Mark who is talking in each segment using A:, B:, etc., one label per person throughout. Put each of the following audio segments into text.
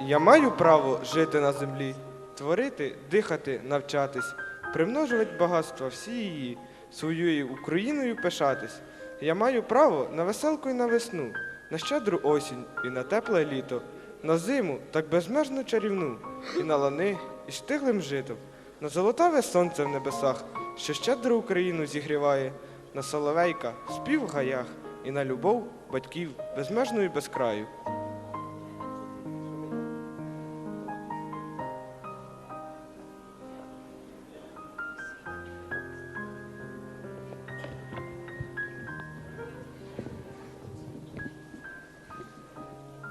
A: Я маю право жити на землі, творити, дихати, навчатись, примножувати багатства всі її, своєю Україною пишатись. Я маю право на веселку і на весну, на щедру осінь і на тепле літо, на зиму так безмежно чарівну, і на лани, і штиглим житом, на золотаве сонце в небесах, що щедро Україну зігріває, на соловейка, спів в гаях, і на любов батьків безмежну і безкраю.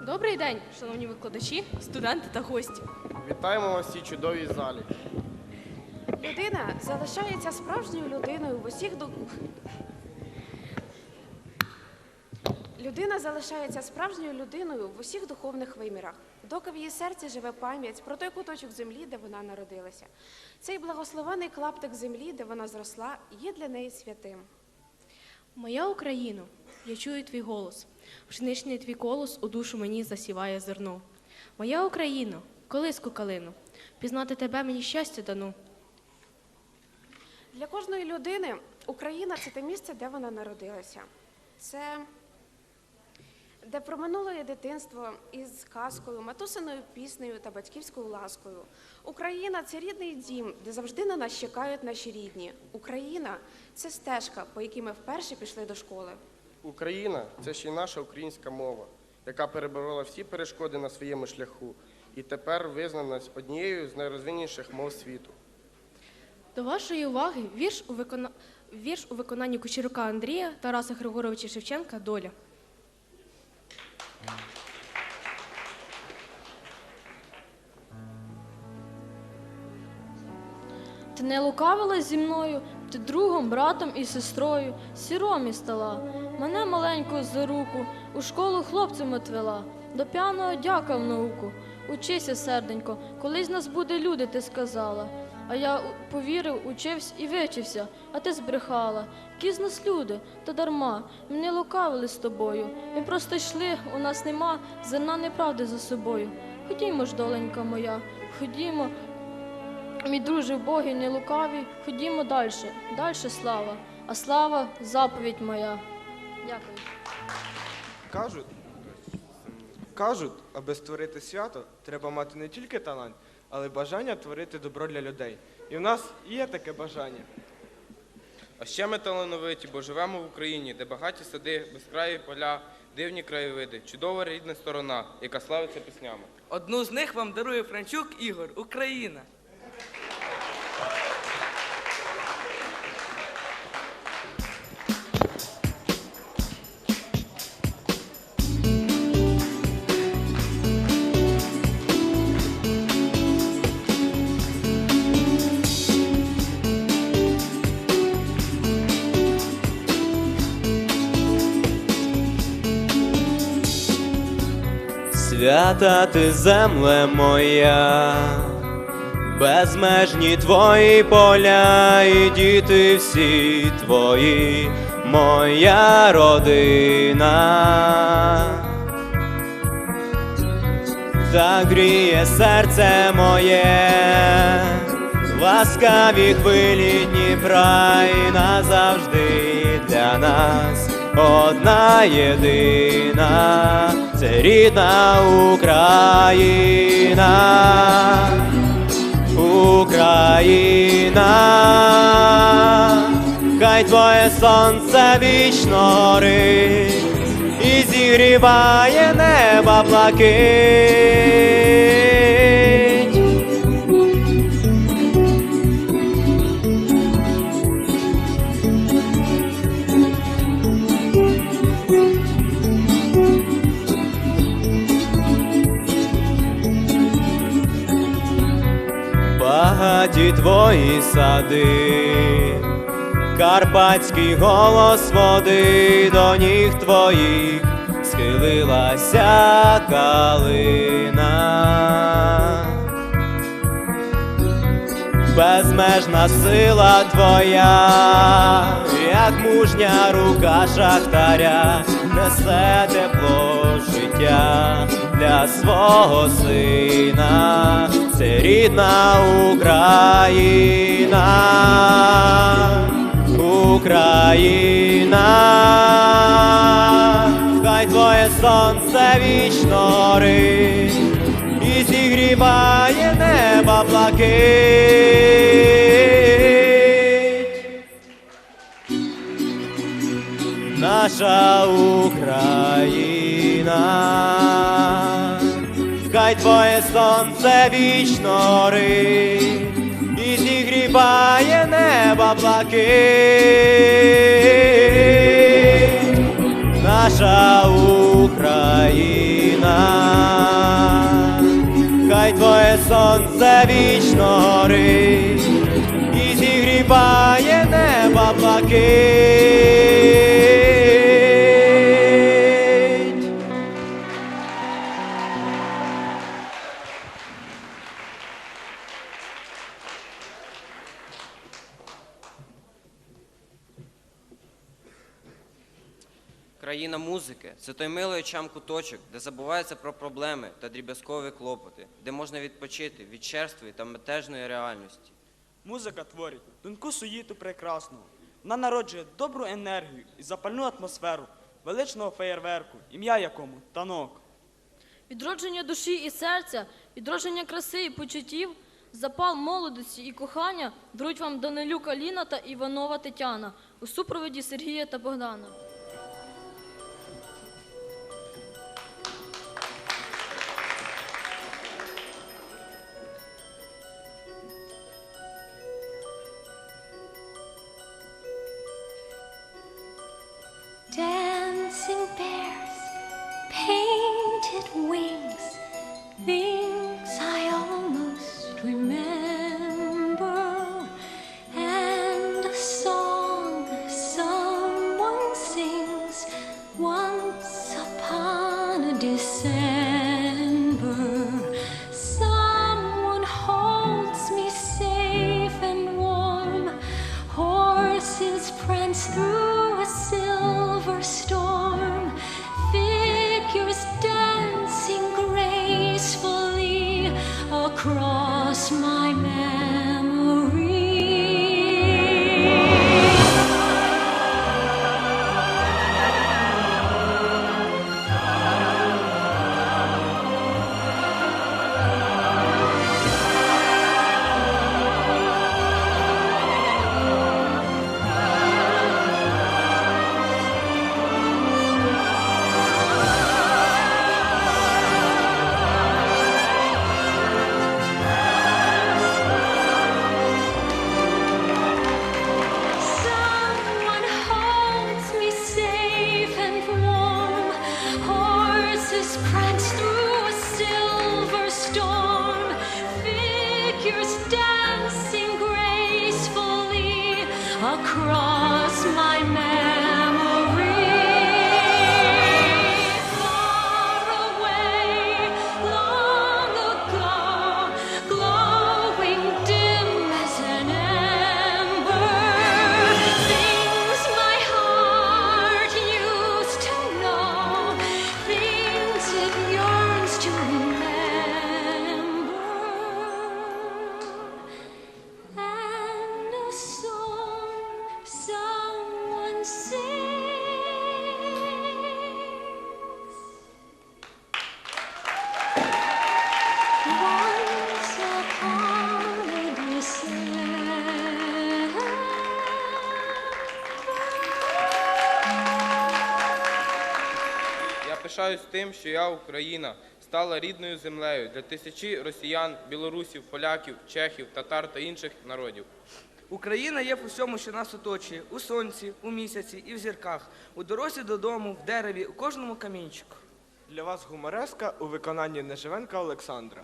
B: Добрий день, шановні викладачі, студенти та гості.
C: Вітаємо вас в цій чудовій залі.
D: Людина залишається справжньою людиною в усіх ду... Людина залишається справжньою людиною в усіх духовних вимірах, доки в її серці живе пам'ять про той куточок землі, де вона народилася. Цей благословений клаптик землі, де вона зросла, є для неї святим.
B: Моя Україно, я чую твій голос. Пшеничний твій колос у душу мені засіває зерно. Моя Україно, колиску калину, пізнати тебе мені щастя дано.
D: Для кожної людини Україна це те місце, де вона народилася. Це де проминуло її дитинство із казкою, матусиною піснею та батьківською ласкою. Україна це рідний дім, де завжди на нас чекають наші рідні. Україна це стежка, по якій ми вперше пішли до школи.
C: Україна це ще й наша українська мова, яка переборола всі перешкоди на своєму шляху і тепер визнана однією з найрозвинніших мов світу.
B: До вашої уваги вірш у, викона... вірш у виконанні Кучерука Андрія Тараса Григоровича Шевченка Доля.
E: Ти не лукавила зі мною, ти другом, братом і сестрою, сіромі стала. Мене маленькою за руку у школу хлопцем отвела, до п'яного дяка в науку. Учися, серденько, колись нас буде люди, ти сказала. А я повірив, учився і вичився, а ти збрехала. Які з нас люди, та дарма, ми не лукавили з тобою. Ми просто йшли, у нас нема зерна неправди за собою. Ходімо ж, доленька моя, ходімо, Мій друже Боги не лукаві, ходімо далі, далі слава, а слава заповідь моя. Дякую.
A: Кажуть, кажуть, аби створити свято, треба мати не тільки талант, але й бажання творити добро для людей. І в нас є таке бажання.
F: А ще ми талановиті, бо живемо в Україні, де багаті сади, безкраї поля, дивні краєвиди, чудова рідна сторона, яка славиться піснями.
G: Одну з них вам дарує Франчук Ігор, Україна.
H: Свята ти земле моя, безмежні твої поля і діти всі твої, моя родина. Загріє серце моє, ласкаві хвилі Дніпра і назавжди для нас одна єдина, це рідна Україна, Україна, хай твоє сонце вічно горить і зігріває неба блакить. Багаті твої сади, Карпатський голос води до ніг твоїх схилилася калина. Безмежна сила твоя, як мужня рука шахтаря, несе тепло життя для свого сина, це рідна Україна, Україна, хай твоє сонце вічно горить і зігріває неба блакить. Наша Україна, хай твоє сонце вічно горить і зігріває неба блакить. Наша Україна, хай твоє сонце вічно горить і зігріває неба блакить.
I: Країна музики це той милий очам куточок, де забувається про проблеми та дріб'язкові клопоти, де можна відпочити від черствої та метежної реальності.
J: Музика творить тонку суїту прекрасного. Вона народжує добру енергію і запальну атмосферу величного феєрверку, ім'я якому танок.
E: Відродження душі і серця, відродження краси і почуттів, запал молодості і кохання дарують вам Данилюк Аліна та Іванова Тетяна у супроводі Сергія та Богдана.
K: Across my memory.
F: Пишаюсь тим, що я, Україна, стала рідною землею для тисячі росіян, білорусів, поляків, чехів, татар та інших народів.
G: Україна є в усьому, що нас оточує, у сонці, у місяці і в зірках, у дорозі додому, в дереві, у кожному камінчику.
A: Для вас гумореска у виконанні Неживенка Олександра.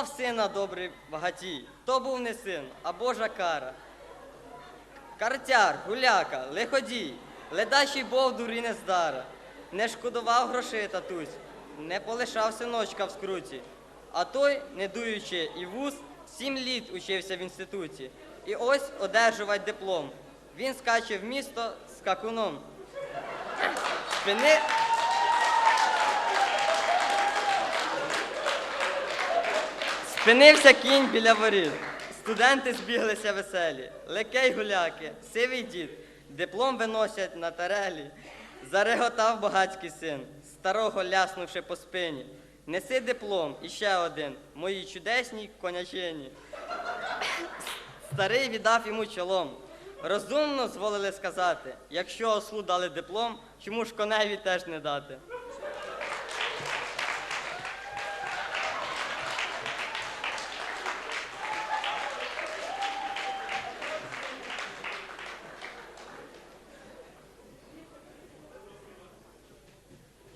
L: Мав сина добрий багатій, то був не син, а Божа кара. Картяр, гуляка, лиходій, ледачий бовдур і нездара. Не шкодував грошей татусь, не полишав синочка в скруті. А той, не дуючи і вуз, сім літ учився в інституті. І ось одержувать диплом. Він скаче в місто з какуном. Спини... Спинився кінь біля воріт. Студенти збіглися веселі, лекей гуляки, сивий дід, диплом виносять на тарелі. Зареготав багатський син, старого ляснувши по спині. Неси диплом, іще один, моїй чудесній конячині. Старий віддав йому чолом. Розумно зволили сказати, якщо ослу дали диплом, чому ж коневі теж не дати?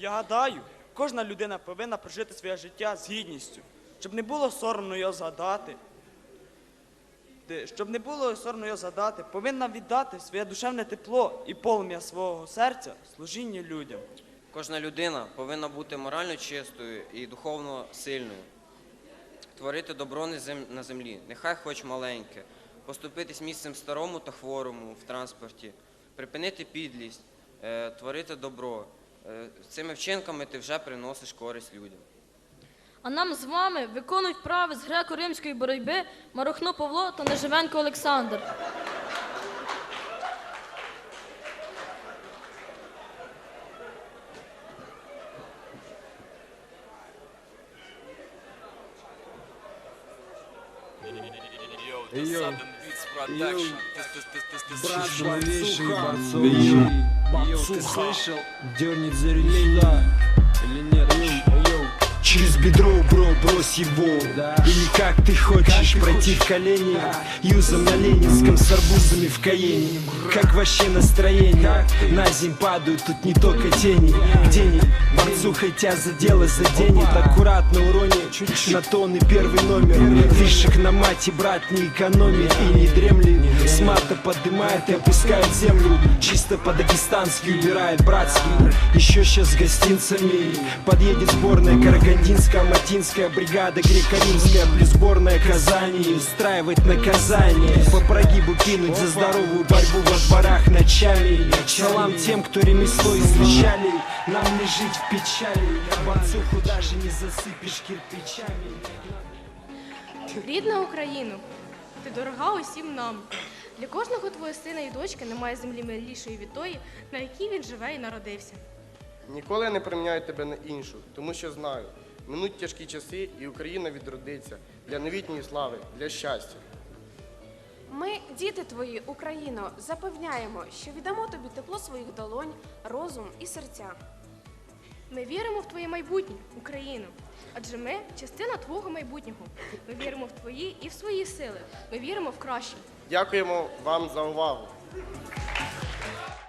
J: Я гадаю, кожна людина повинна прожити своє життя з гідністю, щоб не було соромно його згадати. Щоб не було соромно його згадати, повинна віддати своє душевне тепло і полум'я свого серця служінню людям.
I: Кожна людина повинна бути морально чистою і духовно сильною. Творити добро на землі, нехай хоч маленьке, поступитись місцем старому та хворому в транспорті, припинити підлість, е, творити добро. Е, Цими вчинками ти вже приносиш користь людям.
E: А нам з вами виконують вправи з греко-римської боротьби Марохно Павло та Неживенко Олександр.
M: Брат новейший борцов. Йоу, ты слышал? Дернет за ремень, Или нет?
N: Через бедро, бро, брось его Или как ты хочешь пройти в колени Юзом на Ленинском с арбузами в Каене Как вообще настроение? На зим падают тут не только тени. Где Борцу хотя за дело заденет Аккуратно уронит на тонны первый номер. Фишек на мать и брат не экономит. И не дремлет. С мата поднимает и опускает землю. Чисто по-дагестански убирает братский. Еще сейчас с гостинцами Подъедет сборная Карагандинская, Матинская бригада Греко-римская плюс сборная Казани Устраивает наказание По прогибу кинуть за здоровую борьбу во дворах ночами Салам тем, кто ремесло изучали Нам не жить в печали Борцуху даже не засыпешь кирпичами
B: Рідна Україну, ти дорога усім нам. Для кожного твого сина і дочки немає землі милішої від тої, на якій він живе і народився.
C: Ніколи не приміняю тебе на іншу, тому що знаю, минуть тяжкі часи, і Україна відродиться для новітньої слави, для щастя.
D: Ми, діти твої, Україно, запевняємо, що віддамо тобі тепло своїх долонь, розум і серця.
B: Ми віримо в твоє майбутнє, Україну. Адже ми частина твого майбутнього. Ми віримо в твої і в свої сили. Ми віримо в краще.
C: Дякуємо вам за увагу.